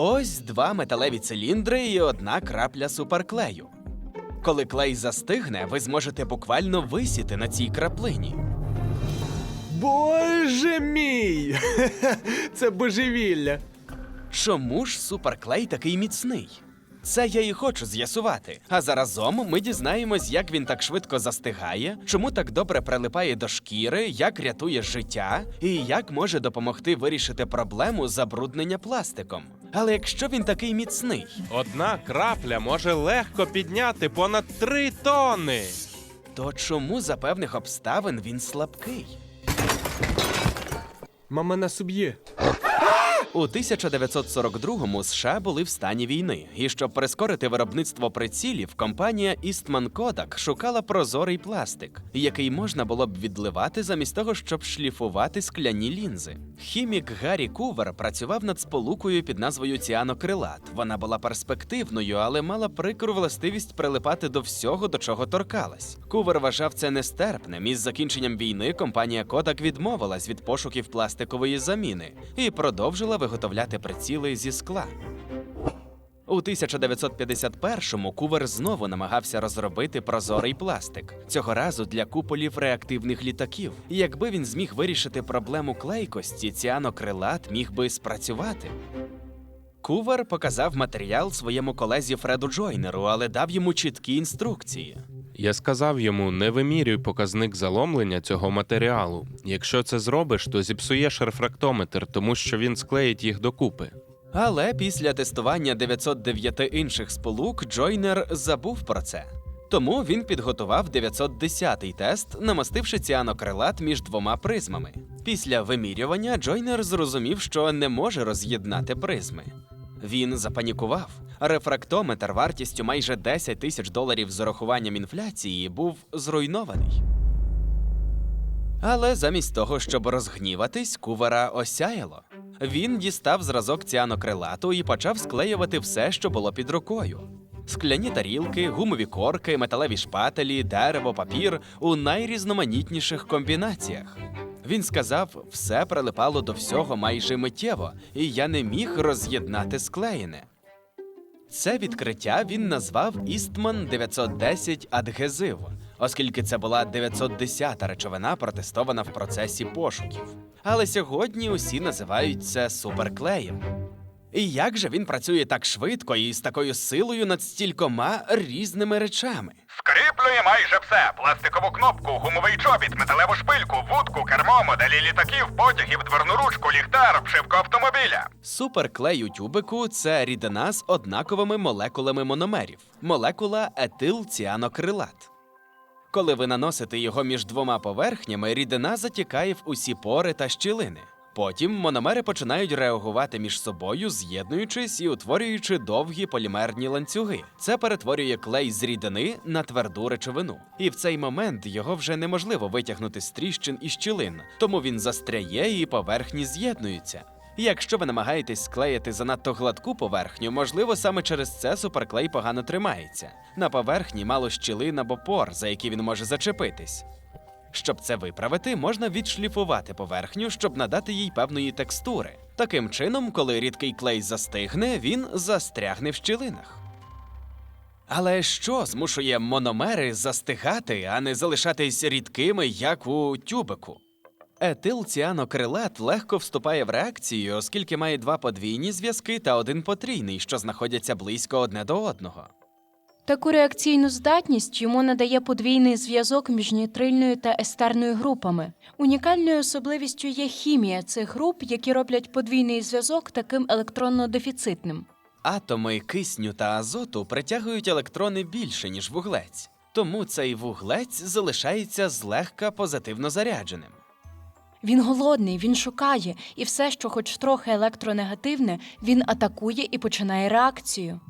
Ось два металеві циліндри і одна крапля суперклею. Коли клей застигне, ви зможете буквально висіти на цій краплині. Боже мій! Це божевілля. Чому ж суперклей такий міцний? Це я і хочу з'ясувати. А заразом ми дізнаємось, як він так швидко застигає, чому так добре прилипає до шкіри, як рятує життя і як може допомогти вирішити проблему забруднення пластиком. Але якщо він такий міцний, Одна крапля може легко підняти понад три тони. то чому за певних обставин він слабкий? Мама нас уб'є. У 1942-му США були в стані війни, і щоб прискорити виробництво прицілів, компанія Eastman Kodak шукала прозорий пластик, який можна було б відливати замість того, щоб шліфувати скляні лінзи. Хімік Гаррі Кувер працював над сполукою під назвою ціанокрилат. Вона була перспективною, але мала прикру властивість прилипати до всього, до чого торкалась. Кувер вважав це нестерпним, і з закінченням війни компанія Kodak відмовилась від пошуків пластикової заміни і продовжила виготовляти приціли зі скла. У 1951-му Кувер знову намагався розробити прозорий пластик, цього разу для куполів реактивних літаків. Якби він зміг вирішити проблему клейкості, ціанокрилат міг би спрацювати. Кувер показав матеріал своєму колезі Фреду Джойнеру, але дав йому чіткі інструкції. Я сказав йому: не вимірюй показник заломлення цього матеріалу. Якщо це зробиш, то зіпсуєш рефрактометр, тому що він склеїть їх докупи. Але після тестування 909 інших сполук Джойнер забув про це. Тому він підготував 910-й тест, намастивши ціанокрилат між двома призмами. Після вимірювання Джойнер зрозумів, що не може роз'єднати призми. Він запанікував. Рефрактометр вартістю майже 10 тисяч доларів з урахуванням інфляції був зруйнований. Але замість того, щоб розгніватись, кувера осяяло. Він дістав зразок ціанокрилату і почав склеювати все, що було під рукою. Скляні тарілки, гумові корки, металеві шпателі, дерево, папір у найрізноманітніших комбінаціях. Він сказав, все прилипало до всього майже миттєво, і я не міг роз'єднати склеєне. Це відкриття він назвав Істман 910 адгезив, оскільки це була 910-та речовина, протестована в процесі пошуків. Але сьогодні усі називають це суперклеєм. І як же він працює так швидко і з такою силою над стількома різними речами? Скріплює майже все: пластикову кнопку, гумовий чобіт, металеву шпильку, вудку, кермо, моделі літаків, потягів, дверну ручку, ліхтар, вшивку автомобіля. Суперклей у тюбику це рідина з однаковими молекулами мономерів молекула етилціанокрилат. Коли ви наносите його між двома поверхнями, рідина затікає в усі пори та щілини. Потім мономери починають реагувати між собою, з'єднуючись і утворюючи довгі полімерні ланцюги. Це перетворює клей з рідини на тверду речовину. І в цей момент його вже неможливо витягнути з тріщин і щілин, тому він застряє і поверхні з'єднуються. Якщо ви намагаєтесь склеїти занадто гладку поверхню, можливо, саме через це суперклей погано тримається. На поверхні мало щілин або пор, за які він може зачепитись. Щоб це виправити, можна відшліфувати поверхню, щоб надати їй певної текстури. Таким чином, коли рідкий клей застигне, він застрягне в щілинах. Але що змушує мономери застигати, а не залишатись рідкими, як у тюбику? Етилціанокрилат легко вступає в реакцію, оскільки має два подвійні зв'язки та один потрійний, що знаходяться близько одне до одного. Таку реакційну здатність йому надає подвійний зв'язок між нітрильною та естерною групами. Унікальною особливістю є хімія цих груп, які роблять подвійний зв'язок таким електронно-дефіцитним. Атоми кисню та азоту притягують електрони більше, ніж вуглець, тому цей вуглець залишається злегка позитивно зарядженим. Він голодний, він шукає, і все, що хоч трохи електронегативне, він атакує і починає реакцію.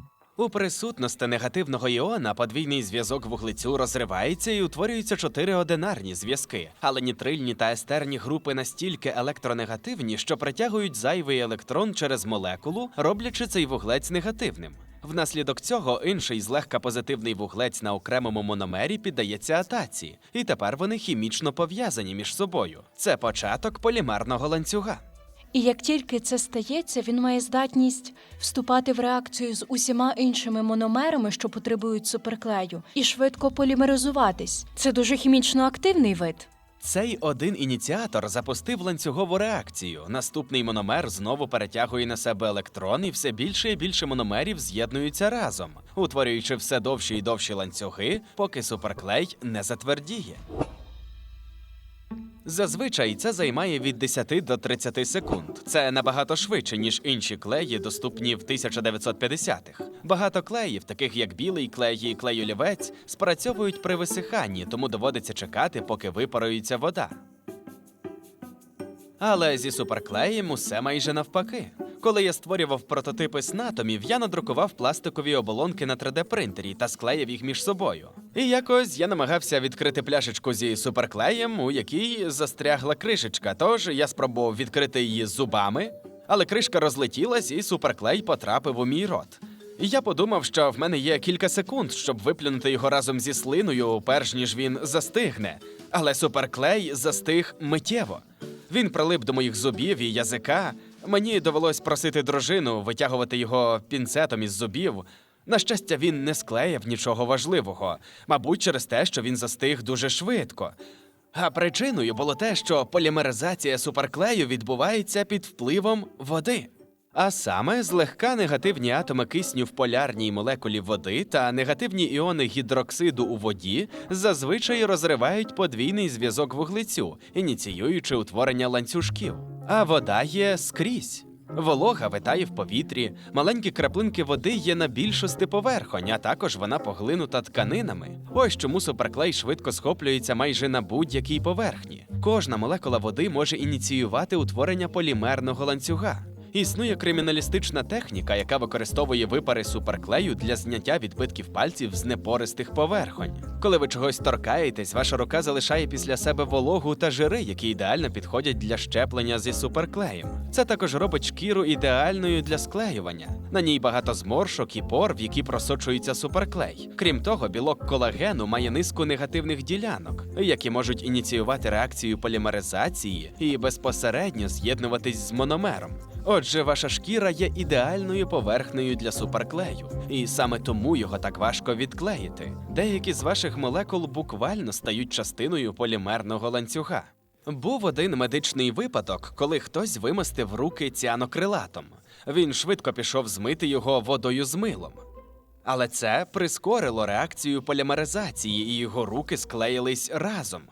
У присутності негативного іона подвійний зв'язок вуглецю розривається і утворюються чотири одинарні зв'язки, але нітрильні та естерні групи настільки електронегативні, що притягують зайвий електрон через молекулу, роблячи цей вуглець негативним. Внаслідок цього інший злегка позитивний вуглець на окремому мономері піддається атації, і тепер вони хімічно пов'язані між собою. Це початок полімерного ланцюга. І як тільки це стається, він має здатність вступати в реакцію з усіма іншими мономерами, що потребують суперклею, і швидко полімеризуватись. Це дуже хімічно активний вид. Цей один ініціатор запустив ланцюгову реакцію. Наступний мономер знову перетягує на себе електрон, і все більше і більше мономерів з'єднуються разом, утворюючи все довші і довші ланцюги, поки суперклей не затвердіє. Зазвичай це займає від 10 до 30 секунд. Це набагато швидше, ніж інші клеї, доступні в 1950-х. Багато клеїв, таких як білий клей і клей олівець, спрацьовують при висиханні, тому доводиться чекати, поки випарується вода. Але зі суперклеєм усе майже навпаки. Коли я створював прототипи снатомів, я надрукував пластикові оболонки на 3D-принтері та склеїв їх між собою. І якось я намагався відкрити пляшечку зі суперклеєм, у якій застрягла кришечка. Тож я спробував відкрити її зубами, але кришка розлетілась, і суперклей потрапив у мій рот. І я подумав, що в мене є кілька секунд, щоб виплюнути його разом зі слиною, перш ніж він застигне. Але суперклей застиг миттєво. Він прилип до моїх зубів і язика. Мені довелось просити дружину витягувати його пінцетом із зубів. На щастя, він не склеїв нічого важливого, мабуть, через те, що він застиг дуже швидко. А причиною було те, що полімеризація суперклею відбувається під впливом води. А саме злегка негативні атоми кисню в полярній молекулі води та негативні іони гідроксиду у воді зазвичай розривають подвійний зв'язок вуглецю, ініціюючи утворення ланцюжків. А вода є скрізь. Волога витає в повітрі, маленькі краплинки води є на більшості поверхонь, а також вона поглинута тканинами. Ось чому суперклей швидко схоплюється майже на будь-якій поверхні. Кожна молекула води може ініціювати утворення полімерного ланцюга. Існує криміналістична техніка, яка використовує випари суперклею для зняття відбитків пальців з непористих поверхонь. Коли ви чогось торкаєтесь, ваша рука залишає після себе вологу та жири, які ідеально підходять для щеплення зі суперклеєм. Це також робить шкіру ідеальною для склеювання. На ній багато зморшок і пор, в які просочується суперклей. Крім того, білок колагену має низку негативних ділянок, які можуть ініціювати реакцію полімеризації і безпосередньо з'єднуватись з мономером. Отже, ваша шкіра є ідеальною поверхнею для суперклею, і саме тому його так важко відклеїти. Деякі з ваших молекул буквально стають частиною полімерного ланцюга. Був один медичний випадок, коли хтось вимостив руки ціанокрилатом. Він швидко пішов змити його водою з милом. Але це прискорило реакцію полімеризації, і його руки склеїлись разом.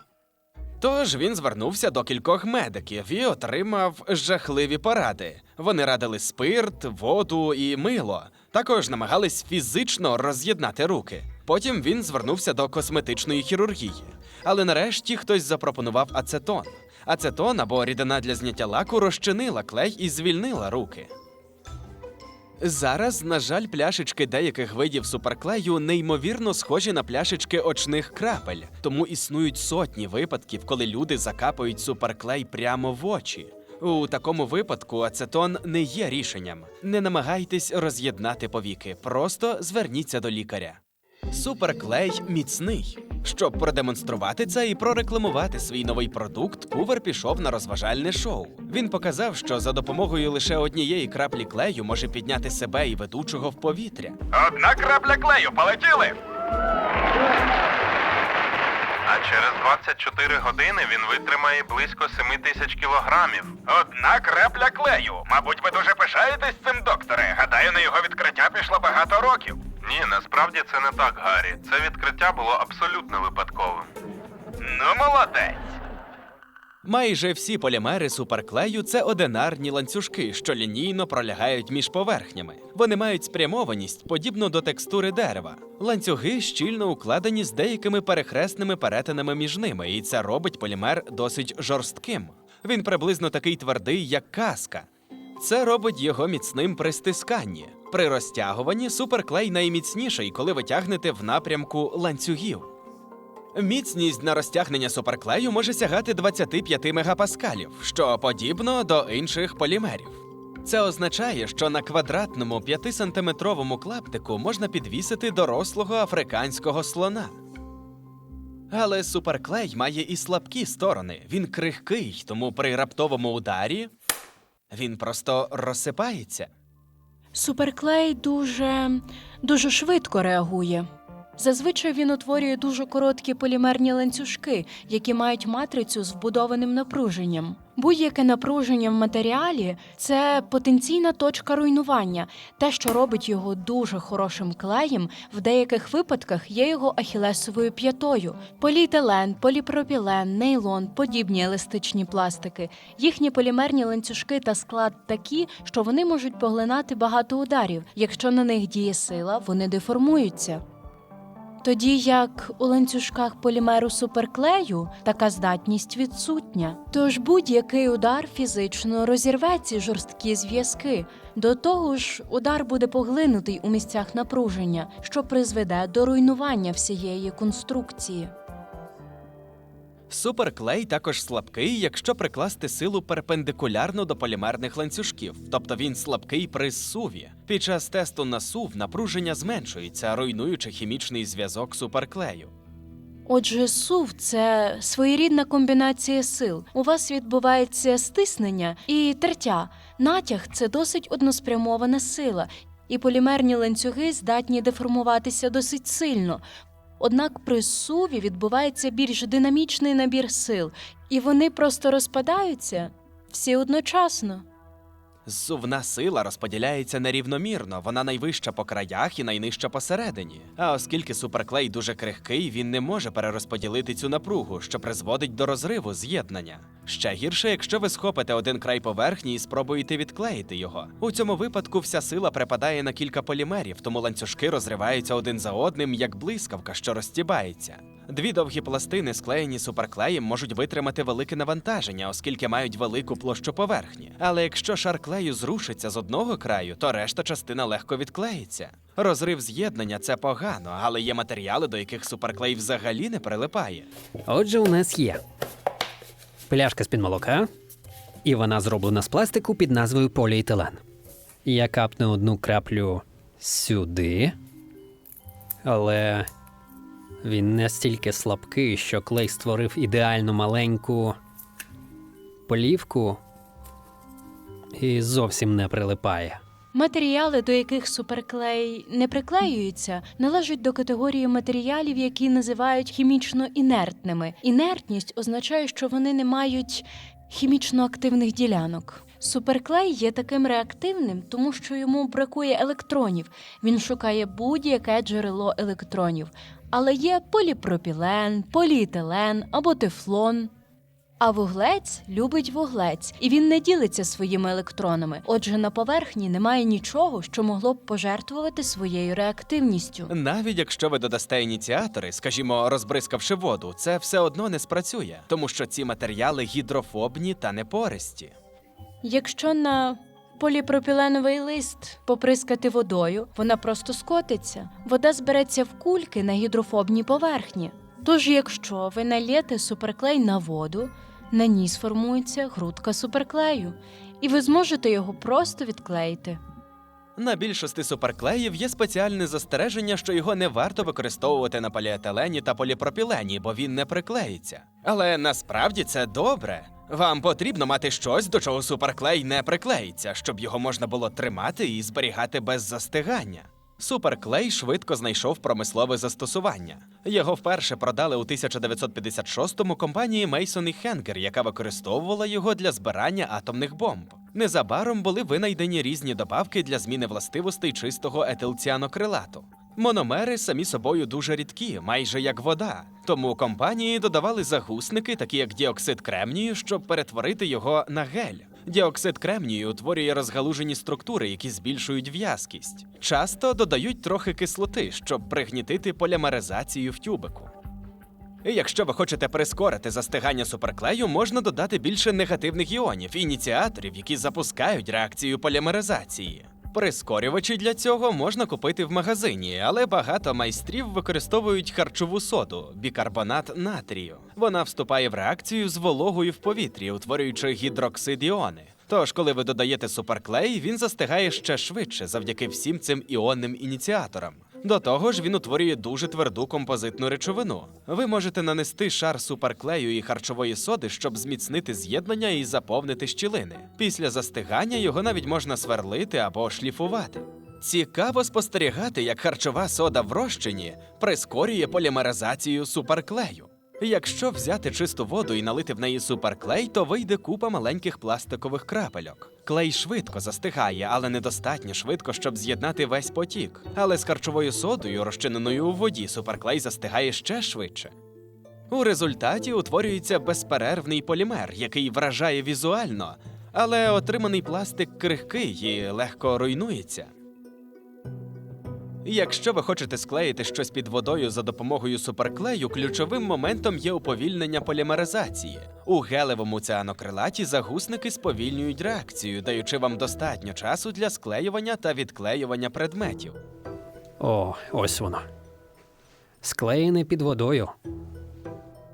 Тож він звернувся до кількох медиків і отримав жахливі поради. Вони радили спирт, воду і мило. Також намагались фізично роз'єднати руки. Потім він звернувся до косметичної хірургії. Але нарешті хтось запропонував ацетон. Ацетон або рідина для зняття лаку розчинила клей і звільнила руки. Зараз, на жаль, пляшечки деяких видів суперклею неймовірно схожі на пляшечки очних крапель, тому існують сотні випадків, коли люди закапують суперклей прямо в очі. У такому випадку ацетон не є рішенням. Не намагайтесь роз'єднати повіки, просто зверніться до лікаря. Суперклей міцний. Щоб продемонструвати це і прорекламувати свій новий продукт, Кувер пішов на розважальне шоу. Він показав, що за допомогою лише однієї краплі клею може підняти себе і ведучого в повітря. Одна крапля клею, полетіли! А через 24 години він витримає близько 7 тисяч кілограмів. Одна крапля клею. Мабуть, ви дуже пишаєтесь цим, докторе. Гадаю, на його відкриття пішло багато років. Ні, насправді це не так, Гаррі. Це відкриття було абсолютно випадковим. Ну, молодець. Майже всі полімери суперклею це одинарні ланцюжки, що лінійно пролягають між поверхнями. Вони мають спрямованість, подібну до текстури дерева. Ланцюги щільно укладені з деякими перехресними перетинами між ними, і це робить полімер досить жорстким. Він приблизно такий твердий, як каска. Це робить його міцним при стисканні. При розтягуванні суперклей найміцніший, коли ви тягнете в напрямку ланцюгів. Міцність на розтягнення суперклею може сягати 25 мегапаскалів, що подібно до інших полімерів. Це означає, що на квадратному 5-сантиметровому клаптику можна підвісити дорослого африканського слона. Але суперклей має і слабкі сторони. Він крихкий, тому при раптовому ударі Він просто розсипається. Суперклей дуже дуже швидко реагує. Зазвичай він утворює дуже короткі полімерні ланцюжки, які мають матрицю з вбудованим напруженням. Будь-яке напруження в матеріалі це потенційна точка руйнування. Те, що робить його дуже хорошим клеєм, в деяких випадках є його ахілесовою п'ятою. Поліетилен, поліпропілен, нейлон, подібні еластичні пластики. Їхні полімерні ланцюжки та склад такі, що вони можуть поглинати багато ударів. Якщо на них діє сила, вони деформуються. Тоді як у ланцюжках полімеру суперклею така здатність відсутня. Тож будь-який удар фізично розірве ці жорсткі зв'язки. До того ж, удар буде поглинутий у місцях напруження, що призведе до руйнування всієї конструкції. Суперклей також слабкий, якщо прикласти силу перпендикулярно до полімерних ланцюжків, тобто він слабкий при зсуві. Під час тесту на сув напруження зменшується, руйнуючи хімічний зв'язок суперклею. Отже, сув це своєрідна комбінація сил. У вас відбувається стиснення і тертя. Натяг це досить односпрямована сила, і полімерні ланцюги здатні деформуватися досить сильно. Однак при суві відбувається більш динамічний набір сил, і вони просто розпадаються всі одночасно. Зсувна сила розподіляється нерівномірно, вона найвища по краях і найнижча посередині. А оскільки суперклей дуже крихкий, він не може перерозподілити цю напругу, що призводить до розриву з'єднання. Ще гірше, якщо ви схопите один край поверхні і спробуєте відклеїти його. У цьому випадку вся сила припадає на кілька полімерів, тому ланцюжки розриваються один за одним, як блискавка, що розтібається. Дві довгі пластини, склеєні суперклеєм, можуть витримати велике навантаження, оскільки мають велику площу поверхні. Але якщо шар клею зрушиться з одного краю, то решта частина легко відклеїться. Розрив з'єднання це погано, але є матеріали, до яких суперклей взагалі не прилипає. Отже, у нас є пляшка з-під молока, і вона зроблена з пластику під назвою поліетилен. Я капну одну краплю сюди, але він настільки слабкий, що клей створив ідеально маленьку плівку і зовсім не прилипає. Матеріали, до яких суперклей не приклеюється, належать до категорії матеріалів, які називають хімічно інертними. Інертність означає, що вони не мають хімічно активних ділянок. Суперклей є таким реактивним, тому що йому бракує електронів. Він шукає будь-яке джерело електронів. Але є поліпропілен, поліетилен або тефлон. А вуглець любить вуглець, і він не ділиться своїми електронами. Отже, на поверхні немає нічого, що могло б пожертвувати своєю реактивністю. Навіть якщо ви додасте ініціатори, скажімо, розбризкавши воду, це все одно не спрацює, тому що ці матеріали гідрофобні та непористі. Якщо на поліпропіленовий лист поприскати водою, вона просто скотиться. Вода збереться в кульки на гідрофобній поверхні. Тож, якщо ви нальєте суперклей на воду, на ній сформується грудка суперклею, і ви зможете його просто відклеїти. На більшості суперклеїв є спеціальне застереження, що його не варто використовувати на поліетилені та поліпропілені, бо він не приклеїться. Але насправді це добре. Вам потрібно мати щось, до чого суперклей не приклеїться, щоб його можна було тримати і зберігати без застигання. Суперклей швидко знайшов промислове застосування. Його вперше продали у 1956-му компанії Мейсон і Хенгер, яка використовувала його для збирання атомних бомб. Незабаром були винайдені різні добавки для зміни властивостей чистого етилціанокрилату. Мономери самі собою дуже рідкі, майже як вода. Тому компанії додавали загусники, такі як діоксид кремнію, щоб перетворити його на гель. Діоксид кремнію утворює розгалужені структури, які збільшують в'язкість. Часто додають трохи кислоти, щоб пригнітити полімеризацію в тюбику. І якщо ви хочете прискорити застигання суперклею, можна додати більше негативних іонів, ініціаторів, які запускають реакцію полімеризації. Прискорювачі для цього можна купити в магазині, але багато майстрів використовують харчову соду, бікарбонат натрію. Вона вступає в реакцію з вологою в повітрі, утворюючи гідроксид іони. Тож, коли ви додаєте суперклей, він застигає ще швидше завдяки всім цим іонним ініціаторам. До того ж, він утворює дуже тверду композитну речовину. Ви можете нанести шар суперклею і харчової соди, щоб зміцнити з'єднання і заповнити щілини. Після застигання його навіть можна сверлити або шліфувати. Цікаво спостерігати, як харчова сода в розчині прискорює полімеризацію суперклею. Якщо взяти чисту воду і налити в неї суперклей, то вийде купа маленьких пластикових крапельок. Клей швидко застигає, але недостатньо швидко, щоб з'єднати весь потік. Але з харчовою содою, розчиненою у воді, суперклей застигає ще швидше. У результаті утворюється безперервний полімер, який вражає візуально, але отриманий пластик крихкий і легко руйнується. Якщо ви хочете склеїти щось під водою за допомогою суперклею, ключовим моментом є уповільнення полімеризації. У гелевому ціанокрилаті загусники сповільнюють реакцію, даючи вам достатньо часу для склеювання та відклеювання предметів. О, ось воно. Склеєне під водою.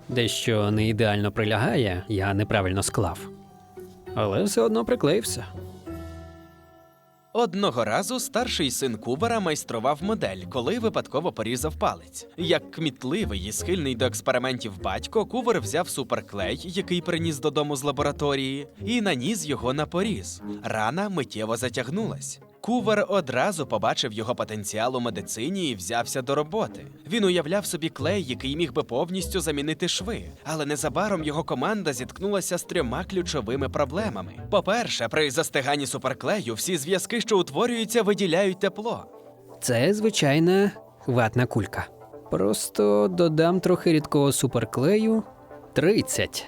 Дещо не ідеально прилягає, я неправильно склав. Але все одно приклеївся. Одного разу старший син Кубера майстрував модель, коли випадково порізав палець. Як кмітливий і схильний до експериментів батько, Кувер взяв суперклей, який приніс додому з лабораторії, і наніс його на поріз. Рана миттєво затягнулась. Кувер одразу побачив його потенціал у медицині і взявся до роботи. Він уявляв собі клей, який міг би повністю замінити шви, але незабаром його команда зіткнулася з трьома ключовими проблемами. По-перше, при застиганні суперклею всі зв'язки, що утворюються, виділяють тепло. Це звичайна ватна кулька. Просто додам трохи рідкого суперклею 30.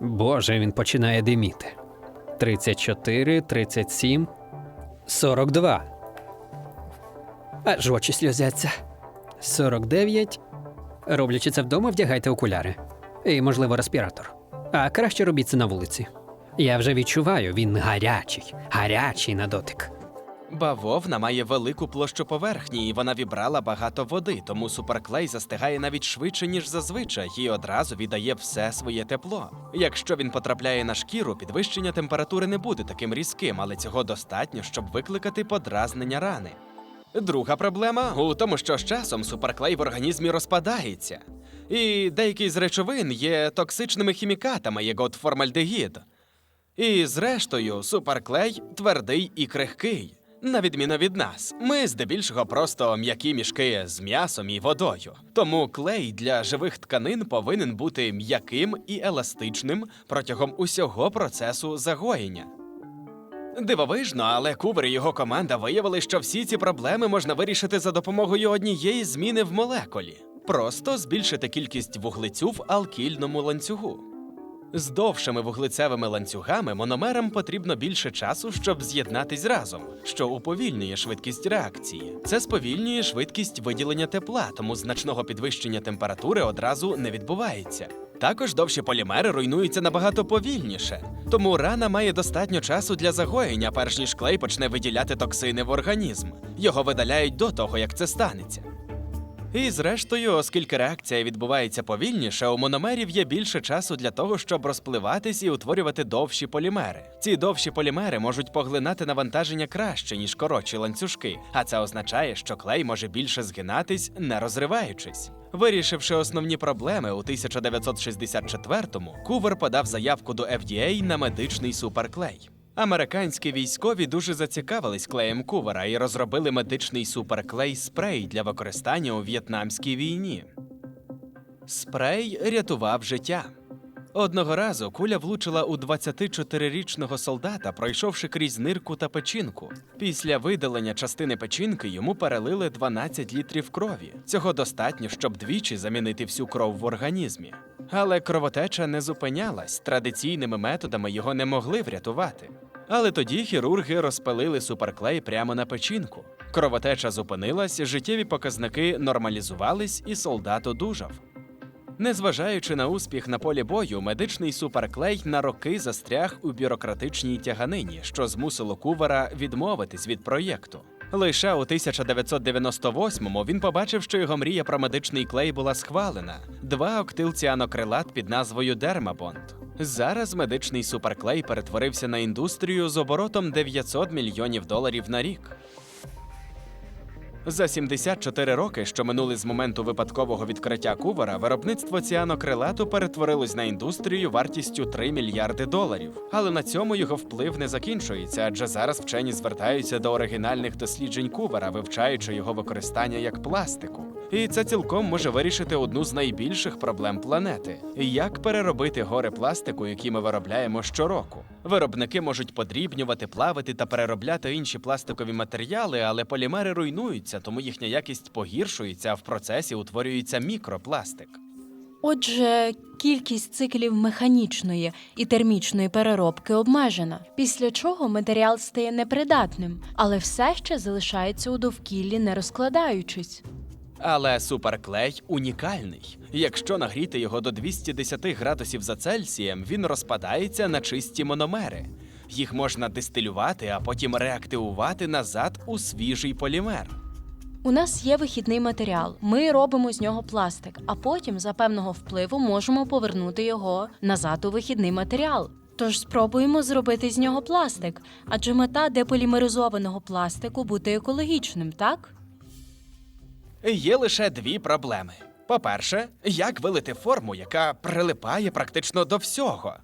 Боже, він починає диміти. 34, 37, 42. Аж очі сльозяться. 49. Роблячи це вдома, вдягайте окуляри. І, можливо, респіратор. А краще робіть це на вулиці. Я вже відчуваю, він гарячий, гарячий на дотик. Бавовна має велику площу поверхні, і вона вібрала багато води, тому суперклей застигає навіть швидше, ніж зазвичай, і одразу віддає все своє тепло. Якщо він потрапляє на шкіру, підвищення температури не буде таким різким, але цього достатньо, щоб викликати подразнення рани. Друга проблема у тому, що з часом суперклей в організмі розпадається, і деякі з речовин є токсичними хімікатами, як от формальдегід. І зрештою, суперклей твердий і крихкий. На відміну від нас, ми здебільшого просто м'які мішки з м'ясом і водою. Тому клей для живих тканин повинен бути м'яким і еластичним протягом усього процесу загоєння. Дивовижно, але Кубер і його команда виявили, що всі ці проблеми можна вирішити за допомогою однієї зміни в молекулі. Просто збільшити кількість вуглецю в алкільному ланцюгу. З довшими вуглецевими ланцюгами мономерам потрібно більше часу, щоб з'єднатись разом, що уповільнює швидкість реакції. Це сповільнює швидкість виділення тепла, тому значного підвищення температури одразу не відбувається. Також довші полімери руйнуються набагато повільніше, тому рана має достатньо часу для загоєння, перш ніж клей почне виділяти токсини в організм. Його видаляють до того, як це станеться. І зрештою, оскільки реакція відбувається повільніше, у мономерів є більше часу для того, щоб розпливатись і утворювати довші полімери. Ці довші полімери можуть поглинати навантаження краще, ніж коротші ланцюжки, а це означає, що клей може більше згинатись, не розриваючись. Вирішивши основні проблеми у 1964-му, Кувер подав заявку до FDA на медичний суперклей. Американські військові дуже зацікавились клеєм Кувера і розробили медичний суперклей спрей для використання у В'єтнамській війні. Спрей рятував життя. Одного разу куля влучила у 24-річного солдата, пройшовши крізь нирку та печінку. Після видалення частини печінки йому перелили 12 літрів крові. Цього достатньо, щоб двічі замінити всю кров в організмі. Але кровотеча не зупинялась, традиційними методами його не могли врятувати. Але тоді хірурги розпилили суперклей прямо на печінку. Кровотеча зупинилась, життєві показники нормалізувались, і солдат одужав. Незважаючи на успіх на полі бою, медичний суперклей на роки застряг у бюрократичній тяганині, що змусило Кувера відмовитись від проєкту. Лише у 1998-му він побачив, що його мрія про медичний клей була схвалена. Два октилціанокрилат під назвою Дермабонд. Зараз медичний суперклей перетворився на індустрію з оборотом 900 мільйонів доларів на рік. За 74 роки, що минули з моменту випадкового відкриття кувера, виробництво ціанокрилату перетворилось на індустрію вартістю 3 мільярди доларів. Але на цьому його вплив не закінчується, адже зараз вчені звертаються до оригінальних досліджень кувера, вивчаючи його використання як пластику. І це цілком може вирішити одну з найбільших проблем планети: як переробити гори пластику, які ми виробляємо щороку. Виробники можуть подрібнювати, плавити та переробляти інші пластикові матеріали, але полімери руйнуються, тому їхня якість погіршується, а в процесі утворюється мікропластик. Отже, кількість циклів механічної і термічної переробки обмежена, після чого матеріал стає непридатним, але все ще залишається у довкіллі, не розкладаючись. Але суперклей унікальний. Якщо нагріти його до 210 градусів за Цельсієм, він розпадається на чисті мономери. Їх можна дистилювати, а потім реактивувати назад у свіжий полімер. У нас є вихідний матеріал. Ми робимо з нього пластик, а потім за певного впливу можемо повернути його назад у вихідний матеріал. Тож спробуємо зробити з нього пластик, адже мета деполімеризованого пластику бути екологічним, так? Є лише дві проблеми. По-перше, як вилити форму, яка прилипає практично до всього.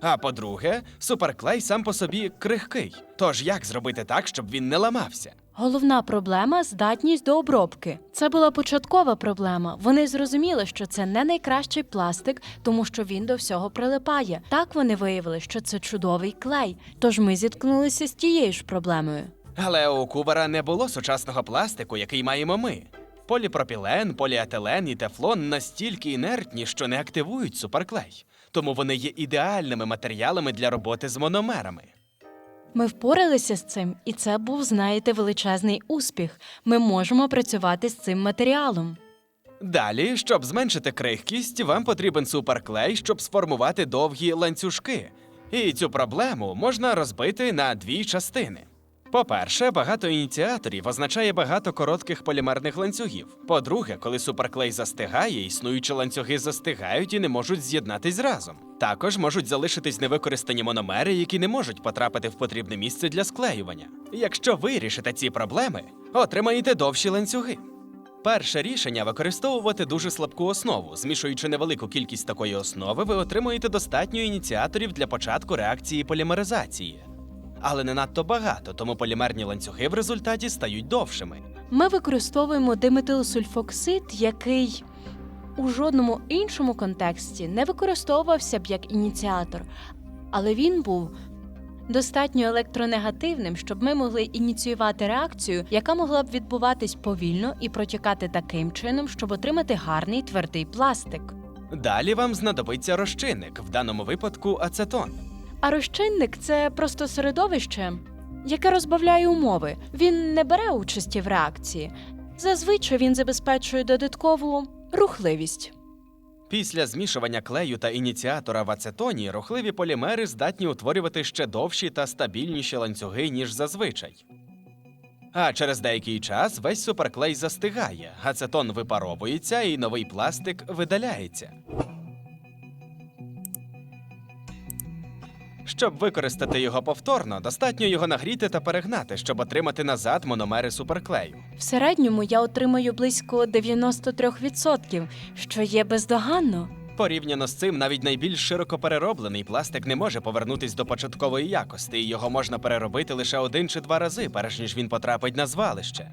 А по-друге, суперклей сам по собі крихкий. Тож як зробити так, щоб він не ламався? Головна проблема здатність до обробки. Це була початкова проблема. Вони зрозуміли, що це не найкращий пластик, тому що він до всього прилипає. Так вони виявили, що це чудовий клей. Тож ми зіткнулися з тією ж проблемою. Але у кувера не було сучасного пластику, який маємо ми. Поліпропілен, поліетилен і тефлон настільки інертні, що не активують суперклей. Тому вони є ідеальними матеріалами для роботи з мономерами. Ми впоралися з цим, і це був, знаєте, величезний успіх. Ми можемо працювати з цим матеріалом. Далі, щоб зменшити крихкість, вам потрібен суперклей, щоб сформувати довгі ланцюжки. І цю проблему можна розбити на дві частини. По-перше, багато ініціаторів означає багато коротких полімерних ланцюгів. По-друге, коли суперклей застигає, існуючі ланцюги застигають і не можуть з'єднатись разом. Також можуть залишитись невикористані мономери, які не можуть потрапити в потрібне місце для склеювання. Якщо ви рішите ці проблеми, отримаєте довші ланцюги. Перше рішення використовувати дуже слабку основу. Змішуючи невелику кількість такої основи, ви отримуєте достатньо ініціаторів для початку реакції полімеризації. Але не надто багато, тому полімерні ланцюги в результаті стають довшими. Ми використовуємо диметилсульфоксид, який у жодному іншому контексті не використовувався б як ініціатор, але він був достатньо електронегативним, щоб ми могли ініціювати реакцію, яка могла б відбуватись повільно і протікати таким чином, щоб отримати гарний твердий пластик. Далі вам знадобиться розчинник, в даному випадку ацетон. А розчинник це просто середовище, яке розбавляє умови. Він не бере участі в реакції. Зазвичай він забезпечує додаткову рухливість. Після змішування клею та ініціатора в ацетоні рухливі полімери здатні утворювати ще довші та стабільніші ланцюги, ніж зазвичай. А через деякий час весь суперклей застигає, ацетон випаровується і новий пластик видаляється. Щоб використати його повторно, достатньо його нагріти та перегнати, щоб отримати назад мономери суперклею. В середньому я отримаю близько 93%, що є бездоганно. Порівняно з цим, навіть найбільш широко перероблений пластик не може повернутись до початкової якості, і його можна переробити лише один чи два рази, перш ніж він потрапить на звалище.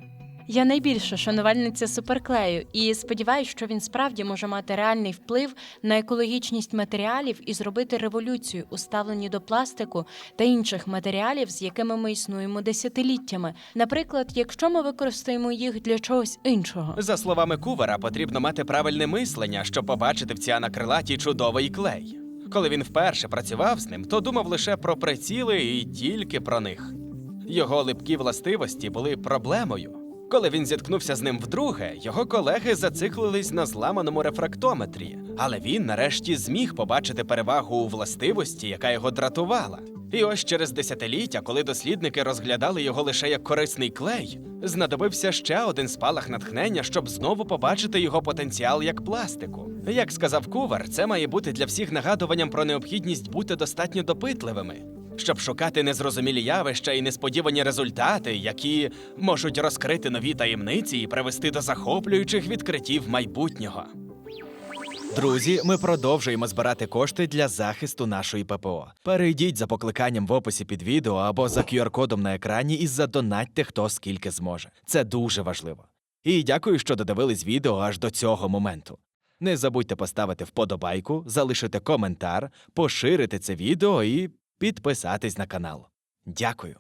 Я найбільша шанувальниця суперклею і сподіваюся, що він справді може мати реальний вплив на екологічність матеріалів і зробити революцію у ставленні до пластику та інших матеріалів, з якими ми існуємо десятиліттями. Наприклад, якщо ми використаємо їх для чогось іншого. За словами Кувера, потрібно мати правильне мислення, щоб побачити в ціанакрилаті чудовий клей. Коли він вперше працював з ним, то думав лише про приціли і тільки про них. Його липкі властивості були проблемою. Коли він зіткнувся з ним вдруге, його колеги зациклились на зламаному рефрактометрі, але він нарешті зміг побачити перевагу у властивості, яка його дратувала. І ось через десятиліття, коли дослідники розглядали його лише як корисний клей, знадобився ще один спалах натхнення, щоб знову побачити його потенціал як пластику. Як сказав Кувер, це має бути для всіх нагадуванням про необхідність бути достатньо допитливими. Щоб шукати незрозумілі явища і несподівані результати, які можуть розкрити нові таємниці і привести до захоплюючих відкриттів майбутнього. Друзі, ми продовжуємо збирати кошти для захисту нашої ППО. Перейдіть за покликанням в описі під відео або за QR-кодом на екрані і задонатьте хто скільки зможе. Це дуже важливо. І дякую, що додивились відео аж до цього моменту. Не забудьте поставити вподобайку, залишити коментар, поширити це відео і підписатись на канал. Дякую.